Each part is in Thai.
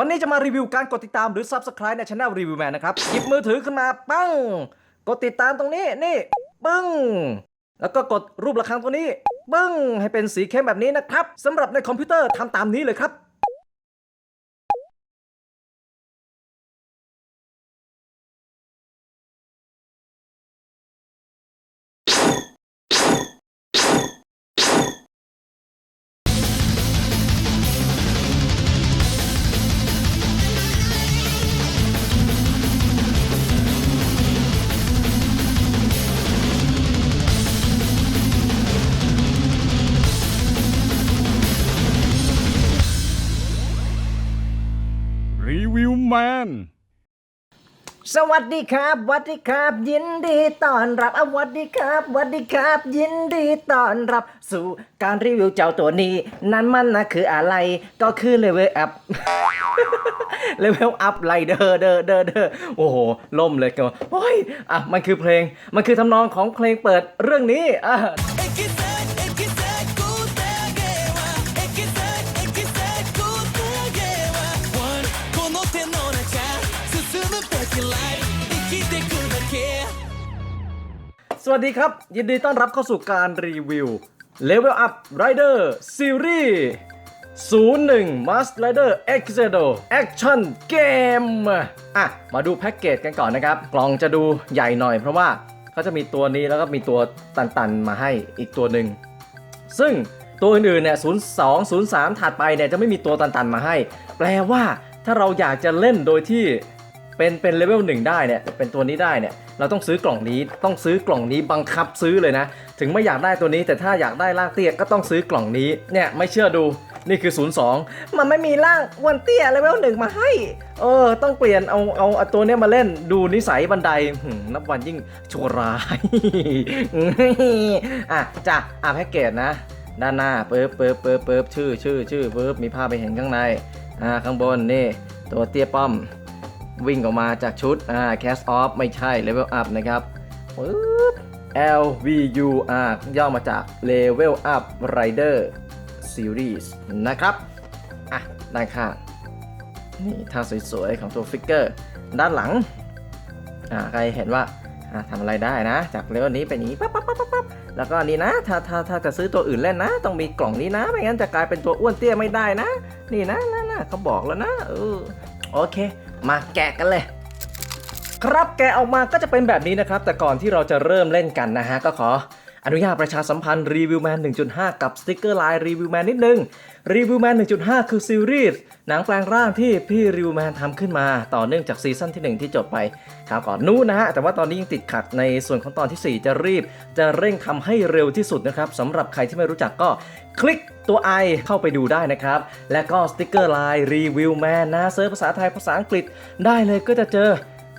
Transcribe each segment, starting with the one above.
วันนี้จะมารีวิวการกดติดตามหรือ Subscribe ในช่องรีวิวแมนนะครับหยิบมือถือขึ้นมาปั้ง กดติดตามตรงนี้นี่ ปึ้ง แล้วก็กดรูประฆังตรงนี้ ปึ้ง ให้เป็นสีเข้มแบบนี้นะครับสำหรับในคอมพิวเตอร์ทำตามนี้เลยครับ สวัสดีครับสวัสดีครับ ยินดีต้อนรับอะสวัสดีครับสวัสดีครับ ยินดีต้อนรับ สู่การรีวิวเจ้าตัวนี้ นั้นมันนะคืออะไร ก็คือเลเวลอัพเลเวลอัพไลเดอร์เดอเดอเดอโอ้โห ล่มเลยก็โอ้ยอะ มันคือเพลง มันคือทำนองของเพลงเปิดเรื่องนี้อะ วัสดีครับ ยินดีต้อนรับเข้าสู่การรีวิว Level Up Rider Series 01 Mask Rider X Zero Action Game อะ มาดูแพ็กเกจกันก่อนนะครับ กล่องจะดูใหญ่หน่อยเพราะว่าเขาจะมีตัวนี้แล้วก็มีตัวตันๆ มาให้อีกตัวหนึ่ง ซึ่งตัวอื่นๆเนี่ย 02 03 ถัดไปเนี่ยจะไม่มีตัวตันๆ มาให้ แปลว่าถ้าเราอยากจะเล่นโดยที่เป็นเป็นเลเวลหนึ่งได้เนี่ย เป็นตัวนี้ได้เนี่ย เราต้องซื้อกล่องนี้ต้องซื้อกล่องนี้บังคับซื้อเลยนะ ถึงไม่อยากได้ตัวนี้แต่ถ้าอยากได้ล่างเตี้ยก็ต้องซื้อกล่องนี้เนี่ยไม่เชื่อดูนี่คือ 02 มันไม่มีล่างอ้วันเตี้ยเลเวลหนึ่งมาให้ เออ ต้องเปลี่ยนเอาเอาเอาตัวนี้มาเล่นดูนิสัยบันไดหืมนับวันยิ่งชั่วร้ายอะจ้ะอะแพ็กเกจนะ ด้านหน้าปึ๊บปึ๊บปึ๊บปึ๊บชื่อชื่อชื่อปึ๊บมีภาพไปเห็นข้างใน อ่า ข้างบนนี่ ตัวเตี้ยป้อม วิ่งออกมาจากชุดอ่า cast off ไม่ใช่ level up นะครับปึ๊บ LVU อ่าย่อมาจาก level up rider series นะครับ อะ ด้านข้างนี่ท่าสวยๆ ของตัวฟิกเกอร์ ด้านหลัง อ่า ใครเห็นว่าอ่าทำอะไรได้นะ จากเลเวลนี้ไปนี้ปั๊บปั๊บปั๊บปั๊บปั๊บแล้วก็นนี้นะถ้าถ้าถ้าจะซื้อตัวอื่นเล่นนะ ต้องมีกล่องนี้นะ ไม่งั้นจะกลายเป็นตัวอ้วนเตี้ยไม่ได้นะ นี่นะนะนะเขาบอกแล้วนะเออโอเค มาแกะกันเลยครับแกะออกมาก็จะเป็นแบบนี้นะครับ แต่ก่อนที่เราจะเริ่มเล่นกันนะฮะ ก็ขออนุญาตประชาสัมพันธ์รีวิวแมน1.5 กับสติกเกอร์ไลน์รีวิวแมนนิดนึง รีวิวแมน 1.5 คือซีรีส์หนังแปลงร่างที่พี่รีวิวแมนทำขึ้นมา ต่อเนื่องจากซีซั่นที่ 1 ที่จบไปคราวก่อนนู้นนะฮะ แต่ว่าตอนนี้ยังติดขัดในส่วนของตอนทีสี่4 จะรีบ จะเร่งทำให้เร็วที่สุดนะครับสำหรับใครที่ไม่รู้จักก็คลิกตัว i เข้าไปดูได้นะครับ และก็สติกเกอร์ไลน์รีวิวแมนนะเซิร์ชภาษาไทยภาษาอังกฤษได้เลยก็จะเจอ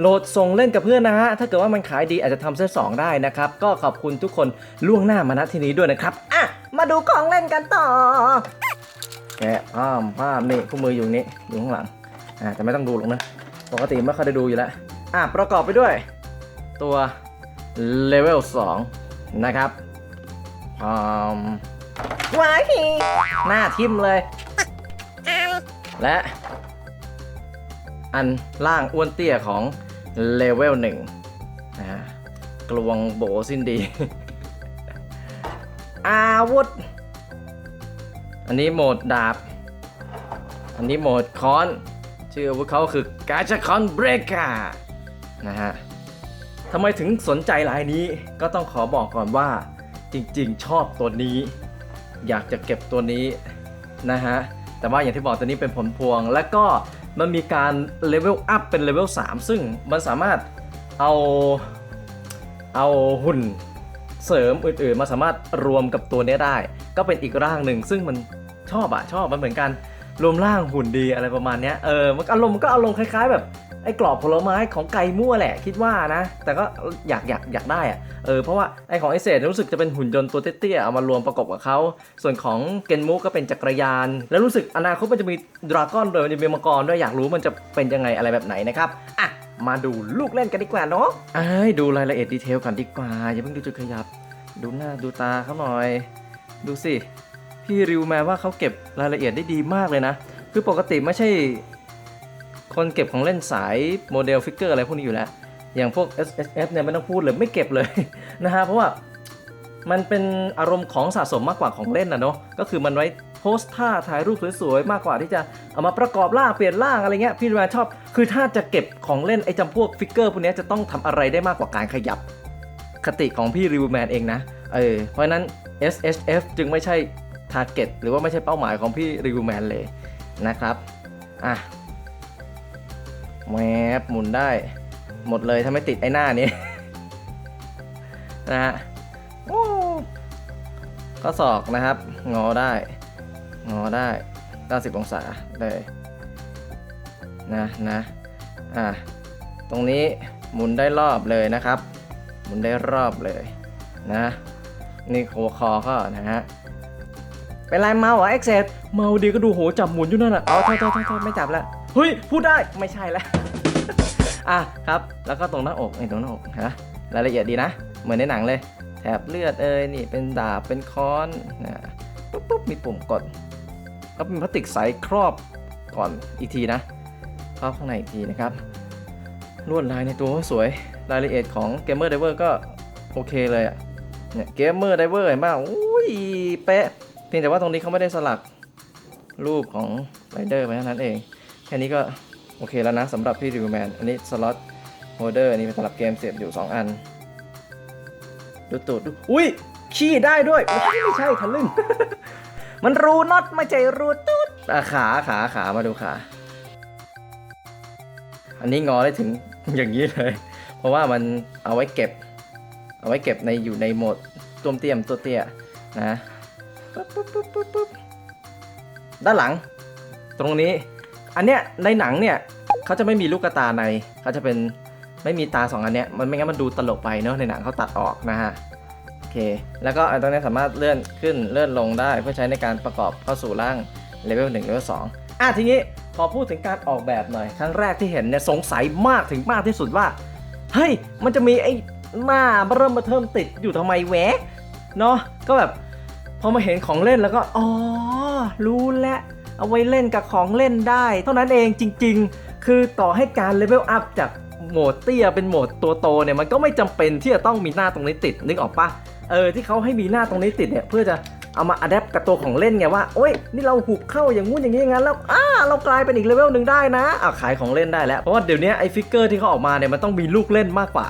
โหลดส่งเล่นกับเพื่อนนะฮะ ถ้าเกิดว่ามันขายดีอาจจะทำเซตสองได้นะครับ ก็ขอบคุณทุกคนล่วงหน้ามาณที่นี้ด้วยนะครับ อะ มาดูของเล่นกันต่อ แกะอ้อมภาพนี่คู่มืออยู่นี่อยู่ข้างหลังอ่าแต่ไม่ต้องดูหรอกนะปกติไม่ค่อยได้ดูอยู่แล้วอะประกอบไปด้วย ตัวเลเวล2นะครับอมว้ายหน้าทิมเลย และอันล่างอ้วนเตี้ยของเลเวลหนึ่งนะฮะกลวงโบสิ้นดี อาวุธ อันนี้โหมดดาบ อันนี้โหมดค้อน ชื่ออาวุธเขาคือกาชาคอนเบรกานะฮะทำไมถึงสนใจลายนี้ก็ต้องขอบอกก่อนว่า จริงๆ ชอบตัวนี้ อยากจะเก็บตัวนี้นะฮะ แต่ว่าอย่างที่บอกตัวนี้เป็นผลพวง และก็มันมีการเลเวลอัพเป็นเลเวล3ซึ่งมันสามารถเอาเอาหุ่นเสริมอื่นๆ มาสามารถรวมกับตัวนี้ได้ ก็เป็นอีกร่างหนึ่งซึ่งมัน ชอบอะชอบมันเหมือนกันรวมร่างหุ่นดีอะไรประมาณเนี้ยเออมันอารมณ์มันก็อารมณ์คล้าย ๆ แบบไอ้กรอบผลไม้ของไก่มั่วแหละคิดว่านะ แต่ก็อยากอยากอยากได้อะเออเพราะว่าไอ้ของไอเศษรู้สึกจะเป็นหุ่นยนต์ตัวเตี้ยๆเอามารวมประกบกับเขาส่วนของเกนมุก็เป็นจักรยาน แล้วรู้สึกอนาคตมันจะมีดราก้อนด้วยมันจะมีมังกรด้วยอยากรู้มันจะเป็นยังไงอะไรแบบไหนนะครับอะมาดูลูกเล่นกันดีกว่าเนาะไอ้ยดูรายละเอียดดีเทลกันดีกว่าอย่าเพิ่งดูจุดขยับ ดูหน้าดูตาเขาหน่อย ดูสิ พี่ริวแม้ว่าเขาเก็บรายละเอียดได้ดีมากเลยนะ คือปกติไม่ใช่ คนเก็บของเล่นสายโมเดลฟิกเกอร์อะไรพวกนี้อยู่แล้ว อย่างพวก S S F เนี่ยไม่ต้องพูดเลยไม่เก็บเลยนะฮะเพราะว่ามันเป็นอารมณ์ของสะสมมากกว่าของเล่นนะเนาะก็คือมันไว้โพสท่าถ่ายรูปสวยๆมากกว่าที่จะเอามาประกอบร่างเปลี่ยนร่างอะไรเงี้ยพี่ดูแมนชอบ คือถ้าจะเก็บของเล่นไอ้จำพวกฟิกเกอร์พวกนี้จะต้องทำอะไรได้มากกว่าการขยับ คติของพี่ริวแมนเองนะเออเพราะฉะนั้น S H F จึงไม่ใช่ ทาร์เก็ตหรือว่าไม่ใช่เป้าหมายของพี่ริวแมนเลยนะครับ อะแมบหมุนได้ หมดเลยถ้าไม่ติดไอ้หน้านี้ นะฮะโอ้ข้อศอกนะครับ งอได้ งอได้ 90 องศาเลยนะนะอะตรงนี้หมุนได้รอบเลยนะครับ หมุนได้รอบเลยนะ นี่หัวคอก็นะฮะ เป็นไรเมาเหรอเอ็กเซดเมาดีก็ดูโหจับหมุนอยู่นั่นแหละเอาโทษโทษโทษโทษไม่จับแล้วเฮ้ยพูดได้ไม่ใช่แล้วอะครับ แล้วก็ตรงหน้าอกไอ้ตรงหน้าอกฮะรายละเอียดดีนะ เหมือนในหนังเลย แถบเลือดเอ้ยนี่เป็นดาบเป็นค้อนนะปุ๊บปุ๊บมีปุ่มกดก็เป็นพลาสติกใสครอบก่อนอีกทีนะครอบข้างในอีกทีนะครับลวดลายในตัวก็สวยรายละเอียดของ Gamer Diver ก็โอเคเลยอะเนี่ย Gamer Diver เห็นป่ะอุ้ยเป๊ะ พียงแต่ว่าตรงนี้เขาไม่ได้สลักรูปของไรเดอร์ไปเท่านั้นเอง แค่นี้ก็โอเคแล้วนะสำหรับพี่ริวแมนอันนี้สล็อตโฮเดอร์อันนี้เป็นสำหรับเกมเสียบอยู่ 2 อัน ดูตูดดูอุ้ย ขี้ได้ด้วยไม่ใช่ทะลึ่ง มันรูน็อตไม่ใช่รูตูดขาขาขามาดูขา อันนี้งอได้ถึงอย่างนี้เลย เพราะว่ามันเอาไว้เก็บ เอาไว้เก็บในอยู่ในโหมดตัวเตี้ยมตัวเตี้ยนะ ปุ๊บปุ๊บปุ๊บปุ๊บปุ๊บด้านหลัง ตรงนี้ อันเนี้ยในหนังเนี่ยเขาจะไม่มีลูกตาในเขาจะเป็นไม่มีตาสองอันเนี้ยมันไม่งั้นมันดูตลกไปเนาะในหนังเขาตัดออกนะฮะโอเค แล้วก็ตรงนี้สามารถเลื่อนขึ้นเลื่อนลงได้เพื่อใช้ในการประกอบเข้าสู่ร่างเลเวล1เลเวล2อะทีนี้พอพูดถึงการออกแบบหน่อย ครั้งแรกที่เห็นเนี่ยสงสัยมากถึงมากที่สุดว่าเฮ้ยมันจะมีไอ้หน้าเริ่มมาเทิมติดอยู่ทำไมแหวะเนาะก็แบบ พอมาเห็นของเล่นแล้วก็ อ๋อ รู้แล้วเอาไว้เล่นกับของเล่นได้ เท่านั้นเองจริง ๆ คือต่อให้การเลเวลอัพจากโหมดเตี้ยเป็นโหมดตัวโตเนี่ยมันก็ไม่จำเป็นที่จะต้องมีหน้าตรงนี้ติดนึกออกปะเออที่เขาให้มีหน้าตรงนี้ติดเนี่ยเพื่อจะเอามาอัดแอปกับตัวของเล่นไงว่าโอ้ยนี่เราหุบเข้าอย่างงู้นอย่างนี้อย่างนั้นแล้วอ้าเรากลายเป็นอีกเลเวลหนึ่งได้นะอะขายของเล่นได้แล้วเพราะว่าเดี๋ยวนี้ไอ้ฟิกเกอร์ที่เขาออกมาเนี่ยมันต้องมีลูกเล่นมากกว่า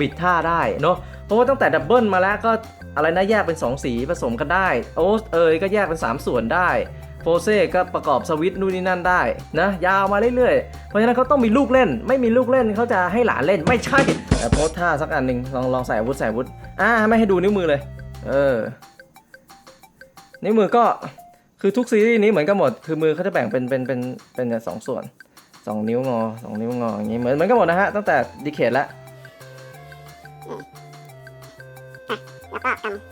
บิดท่าได้เนาะเพราะว่าตั้งแต่ดับเบิลมาแล้วก็ อะไรนะแยกเป็น 2 สีผสมกันได้ โอ๊ตเอยก็แยกเป็น 3 ส่วนได้โฟเซ่ก็ประกอบสวิตช์นู่นนี่นั่นได้นะยาวมาเรื่อยๆ เพราะฉะนั้นเขาต้องมีลูกเล่น ไม่มีลูกเล่นเขาจะให้หลานเล่นไม่ใช่แต่โพสท่าสักอันหนึ่งลองลองใส่อาวุธใส่อาวุธอ่าไม่ให้ดูนิ้วมือเลย เออ นิ้วมือก็คือทุกซีรีส์นี้เหมือนกันหมด คือมือเขาจะแบ่งเป็นเป็นเป็นเป็นสองส่วนสองนิ้วงอสองนิ้วงออย่างนี้เหมือนเหมือนกันหมดนะฮะตั้งแต่ดีเคทแล้ว แล้วก็กำใส่เลย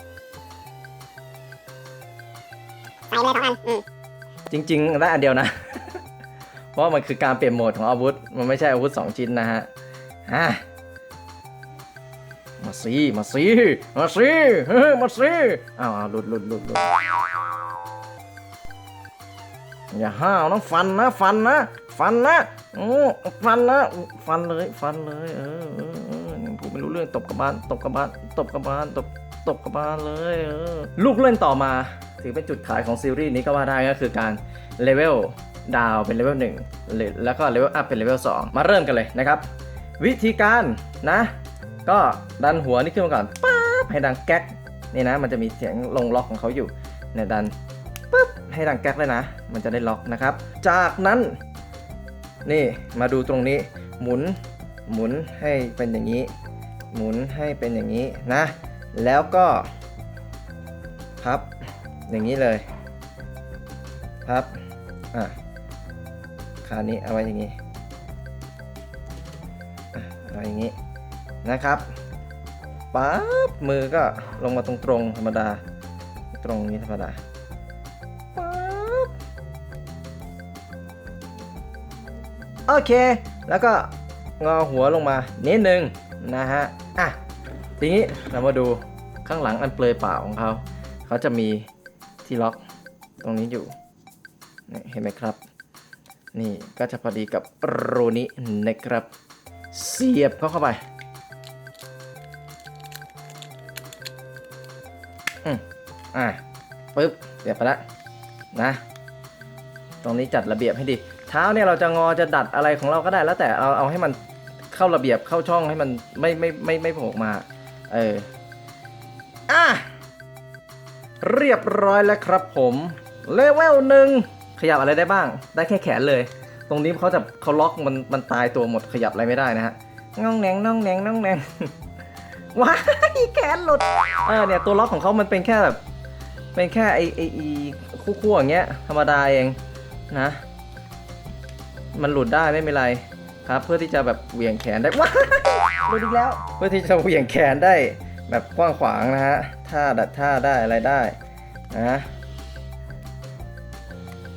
สองอันอืมจริงๆได้อันเดียวนะ เพราะมันคือการเปลี่ยนโหมดของอาวุธ มันไม่ใช่อาวุธ2ชิ้นนะฮะอะมาสิมาสิมาสิเฮ้ยมาสิอ้าวอ้าวหลุดหลุดหลุดหลุดอย่าห้าวนะฟันนะฟันนะฟันนะอือฟันนะฟันเลยฟันเลยเออเออเออผมไม่รู้เรื่องตบกระบาลตบกระบาลตบกระบาลตบ ตบกระบาเลยเออลูกเล่นต่อมา ถือเป็นจุดขายของซีรีส์นี้ก็ว่าได้ก็คือการเลเวลดาวเป็นเลเวล1แล้วก็เลเวลอัพเป็นเลเวล2มาเริ่มกันเลยนะครับ วิธีการนะ ก็ดันหัวนี่ขึ้นมาก่อนป๊าบให้ดังแก๊กนี่นะมันจะมีเสียงลงล็อกของเขาอยู่เนี่ยดันปุ๊บให้ดังแก๊กเลยนะ มันจะได้ล็อกนะครับ จากนั้น นี่มาดูตรงนี้หมุนหมุนให้เป็นอย่างนี้ หมุนให้เป็นอย่างนี้นะ แล้วก็พับอย่างนี้เลยพับอะขานี้เอาไว้อย่างนี้เอาไว้อย่างนี้นะครับปั๊บมือก็ลงมาตรงๆธรรมดา ตรงนี้ธรรมดาปั๊บโอเค แล้วก็งอหัวลงมานิดนึงนะฮะ ทีนี้เรามาดูข้างหลังอันเปลยเปล่าของเขา เขาจะมีที่ล็อกตรงนี้อยู่เห็นไหมครับ นี่ก็จะพอดีกับรูนี้นะครับ เสียบเข้าเข้าไปอืมอะปึ๊บเสียบไปแล้วนะ ตรงนี้จัดระเบียบให้ดี เท้าเนี่ยเราจะงอจะดัดอะไรของเราก็ได้แล้วแต่เอาเอาให้มันเข้าระเบียบเข้าช่องให้มันไม่ไม่ไม่ไม่โผล่มา เอออะเรียบร้อยแล้วครับผมเลเวลหนึ่งขยับอะไรได้บ้าง ได้แค่แขนเลย ตรงนี้เขาจะเขาล็อกมันมันตายตัวหมดขยับอะไรไม่ได้นะฮะน่องแหนงน่องแหนงน่องแหนงว้ายแขนหลุดเออเนี่ยตัวล็อกของเขามันเป็นแค่แบบเป็นแค่ไอไอไอคู่ๆอย่างเงี้ยธรรมดาเองนะ มันหลุดได้ไม่เป็นไร ครับเพื่อที่จะแบบเหวี่ยงแขนได้ว้ายหลุดอีกแล้ว เพื่อที่จะเหวี่ยงแขนได้แบบกว้างขวางนะฮะท่าดัดท่าได้อะไรได้นะ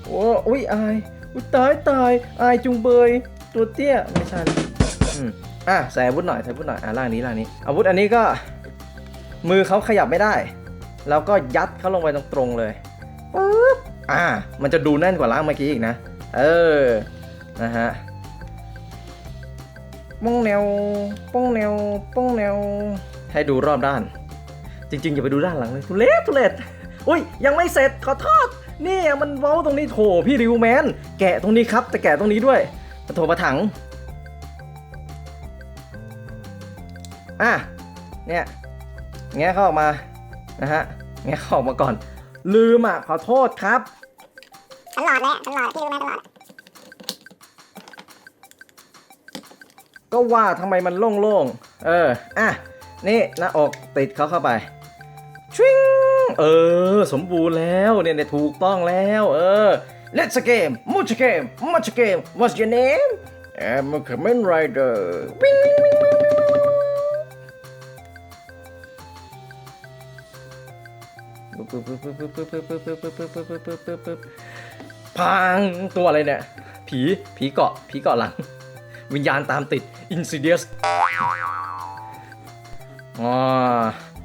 โอ้อุ้ยอายอุ้ยตายตายอายจุงเบย ตัวเตี้ยไม่ใช่นะอืมอะใส่อาวุธหน่อยใส่อาวุธหน่อยอะล่างนี้ล่างนี้ อาวุธอันนี้ก็ มือเขาขยับไม่ได้ แล้วก็ยัดเขาลงไปตรงๆเลยปุ๊บอ่ามันจะดูแน่นกว่าล่างเมื่อกี้อีกนะ เออนะฮะ ป้องแนวป้องแนวป้องแนว ให้ดูรอบด้าน จริงๆ อย่าไปดูด้านหลังเลยทุเรศทุเรศอุ้ย ยังไม่เสร็จขอโทษนี่มันเว้าตรงนี้โถพี่ริวแมน แกะตรงนี้ครับ แต่แกะตรงนี้ด้วยปะโถปะถัง อะ เนี่ย แงะเข้าออกมา นะฮะ แงะเข้าออกมาก่อน ลืมอะ ขอโทษครับ ตลอดเลยอะตลอดพี่รู้ไหมตลอด ก็ว่าทำไมมันโล่งๆ เออ อะ นี่หน้าอกติดเขาเข้าไปชิงเออ สมบูรณ์แล้วเนี่ยเนี่ยถูกต้องแล้ว เออ Let's a game much game much game What's your name I'm a Kamen Rider วิ่งวิ่งวิ่งวิ่งพังตัวอะไรเนี่ย ผี ผีเกาะ ผีเกาะหลัง วิญญาณตามติด Insidious อ๋อ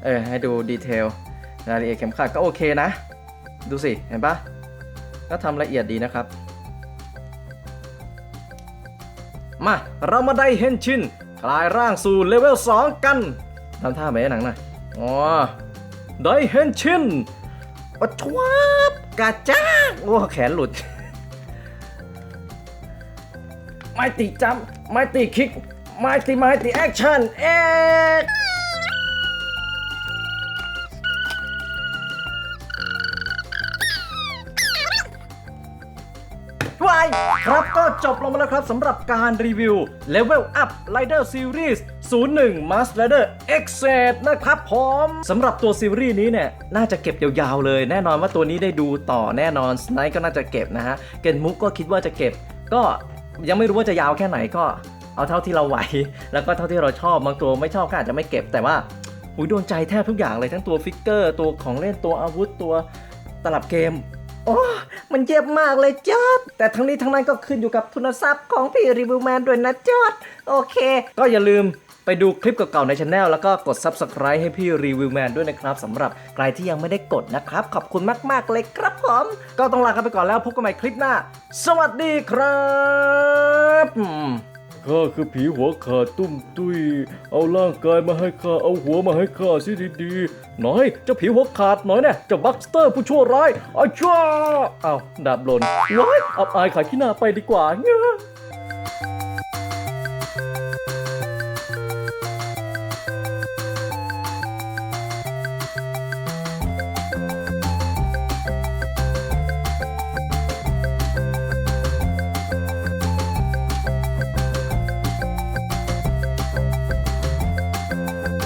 เออให้ดูดีเทลรายละเอียดเข็มขัดก็โอเคนะ ดูสิ เห็นปะก็ทำละเอียดดีนะครับ มา เรามาได้เฮนชินกลายร่างสู่เลเวล 2 กันทำท่าแบบหนังหน่อยอ๋อได้เฮนชินปะทวบกาจ้าโอ้ แขนหลุด ม่ตีจัมไม่ตีคิก ไม่ตีไม่ตีแอคชั่นเอ็กวายครับก็จบลงมาแล้วครับสำหรับการรีวิว Level Up Rider Series 01 Master Rider X Set นะครับผมสำหรับตัวซีรีส์นี้เนี่ย น่าจะเก็บยาวๆเลย แน่นอนว่าตัวนี้ได้ดูต่อแน่นอนสไนก็น่าจะเก็บนะฮะ เกนมุกก็คิดว่าจะเก็บ ก็ ยังไม่รู้ว่าจะยาวแค่ไหนก็เอาเท่าที่เราไหว แล้วก็เท่าที่เราชอบบางตัวไม่ชอบก็อาจจะไม่เก็บแต่ว่าอุยโดนใจแทบทุกอย่างเลยทั้งตัวฟิกเกอร์ตัวของเล่นตัวอาวุธตัวตลับเกมโอ้มันเจ็บมากเลยจอด แต่ทั้งนี้ทั้งนั้นก็ขึ้นอยู่กับทุนทรัพย์ของพี่รีวิวแมนด้วยนะจอด โอเค ก็อย่าลืม ไปดูคลิปเก่าๆในช anel แล้วก็กด Subscribe ให้พี่รีวิวแมนด้วยนะครับสำหรับใครที่ยังไม่ได้กดนะครับ ขอบคุณมากๆเลยครับผม ก็ต้องลากันไปก่อนแล้วพบกันใหม่คลิปหน้า สวัสดีครับข้าคือผีหัวขาดตุ้มตุยเอาร่างกายมาให้ข้า เอาหัวมาให้ข้าสิดีๆ หน่อยเจ้าผีหัวขาดหน่อยเนี่ยเจ้าบัคสเตอร์ผู้ชั่วร้ายอ้าวจ้าเอาดาบหล่นว้ายอับอายขายขี้หน้าไปดีกว่าเงี้ย